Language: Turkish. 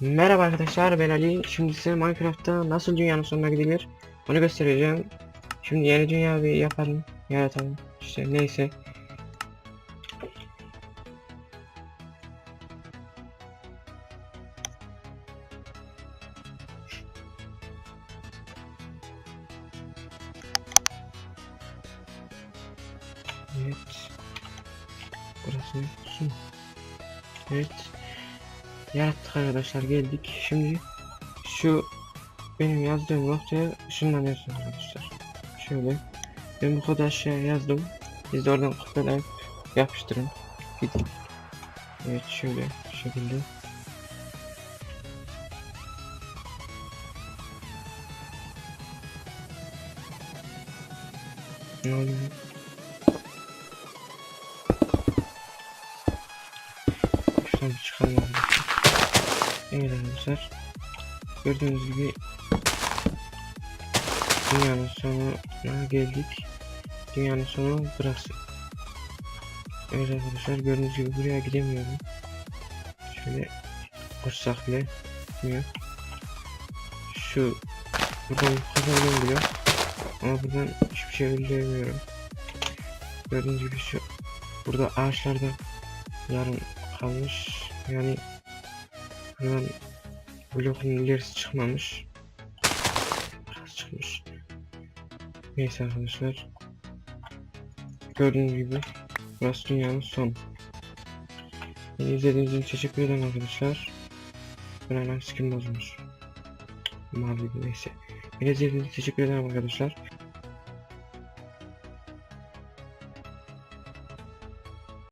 Merhaba arkadaşlar ben Ali. Şimdi size Minecraft'ta nasıl dünyanın sonuna gidilir onu göstereceğim. Şimdi yeni dünya bir yapalım, yaratalım. İşte neyse. Evet. Burası su. Evet. Yarattık arkadaşlar geldik. Şimdi şu benim yazdığım noktaya ışınlanıyorsunuz arkadaşlar. Şöyle. Ben bu kodu aşağıya yazdım. Siz de oradan kopyalayıp yapıştırın. Gidin. Evet şöyle şu şekilde. Ne oluyor? Şuradan bir çıkalım. Evet arkadaşlar. Gördüğünüz gibi dünyanın sonuna geldik. Dünyanın sonu burası. Evet arkadaşlar gördüğünüz gibi buraya gidemiyorum. Şöyle koşsak bile gitmiyor. Şu buradan kazandım bile. Ama buradan hiçbir şey elde edemiyorum. Gördüğünüz gibi şu burada ağaçlarda yarım kalmış. Yani buradan blokun ilerisi çıkmamış. Çıkmış. Neyse arkadaşlar. Gördüğünüz gibi burası dünyanın sonu. Beni izlediğiniz için teşekkür ederim arkadaşlar. Ben hemen skin bozmuş. Mavi neyse. Beni izlediğiniz için teşekkür ederim arkadaşlar.